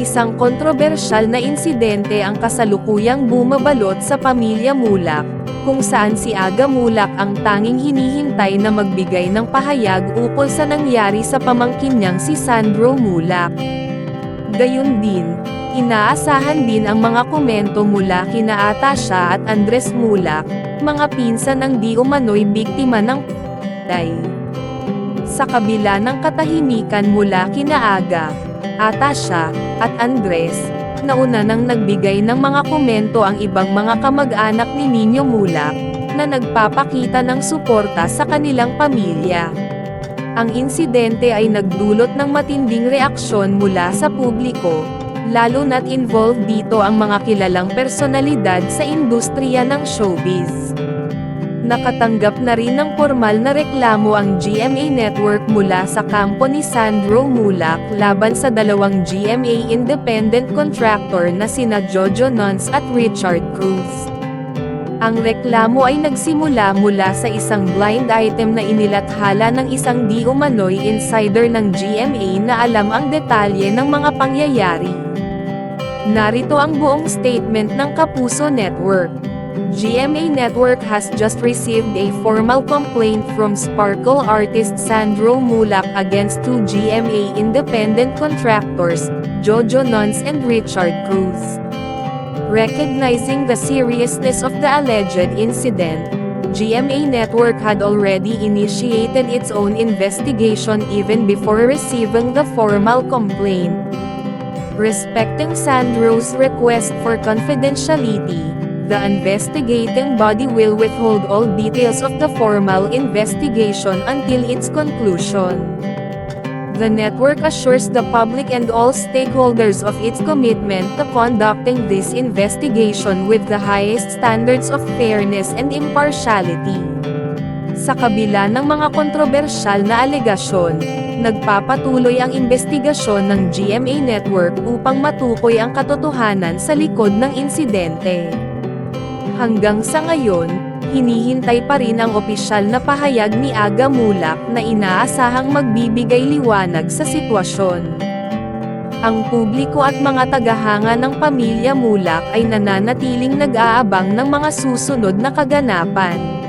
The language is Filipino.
Isang kontrobersyal na insidente ang kasalukuyang bumabalot sa pamilya Mulak, kung saan si Aga Mulak ang tanging hinihintay na magbigay ng pahayag ukol sa nangyari sa pamangkin niyang si Sandro Mulak. Gayun din, inaasahan din ang mga komento mula kina Atasha at Andres Mulak, mga pinsan ng di umano'y biktima ng day. Sa kabila ng katahimikan mula kina Aga, Atasha, at Andres, nauna nang nagbigay ng mga komento ang ibang mga kamag-anak ni Nino Mulak, na nagpapakita ng suporta sa kanilang pamilya. Ang insidente ay nagdulot ng matinding reaksyon mula sa publiko, lalo na't involved dito ang mga kilalang personalidad sa industriya ng showbiz. Nakatanggap na rin ng formal na reklamo ang GMA Network mula sa kampo ni Sandro Mulak laban sa dalawang GMA independent contractor na sina Jojo Nuns at Richard Cruz. Ang reklamo ay nagsimula mula sa isang blind item na inilathala ng isang di umano'y insider ng GMA na alam ang detalye ng mga pangyayari. Narito ang buong statement ng Kapuso Network. GMA Network has just received a formal complaint from Sparkle artist Sandro Mulak against two GMA independent contractors, Jojo Nuns and Richard Cruz. Recognizing the seriousness of the alleged incident, GMA Network had already initiated its own investigation even before receiving the formal complaint. Respecting Sandro's request for confidentiality, the investigating body will withhold all details of the formal investigation until its conclusion. The network assures the public and all stakeholders of its commitment to conducting this investigation with the highest standards of fairness and impartiality. Sa kabila ng mga kontrobersyal na alegasyon, nagpapatuloy ang investigasyon ng GMA Network upang matukoy ang katotohanan sa likod ng insidente. Hanggang sa ngayon, hinihintay pa rin ang opisyal na pahayag ni Aga Mulak na inaasahang magbibigay liwanag sa sitwasyon. Ang publiko at mga tagahanga ng pamilya Mulak ay nananatiling nag-aabang ng mga susunod na kaganapan.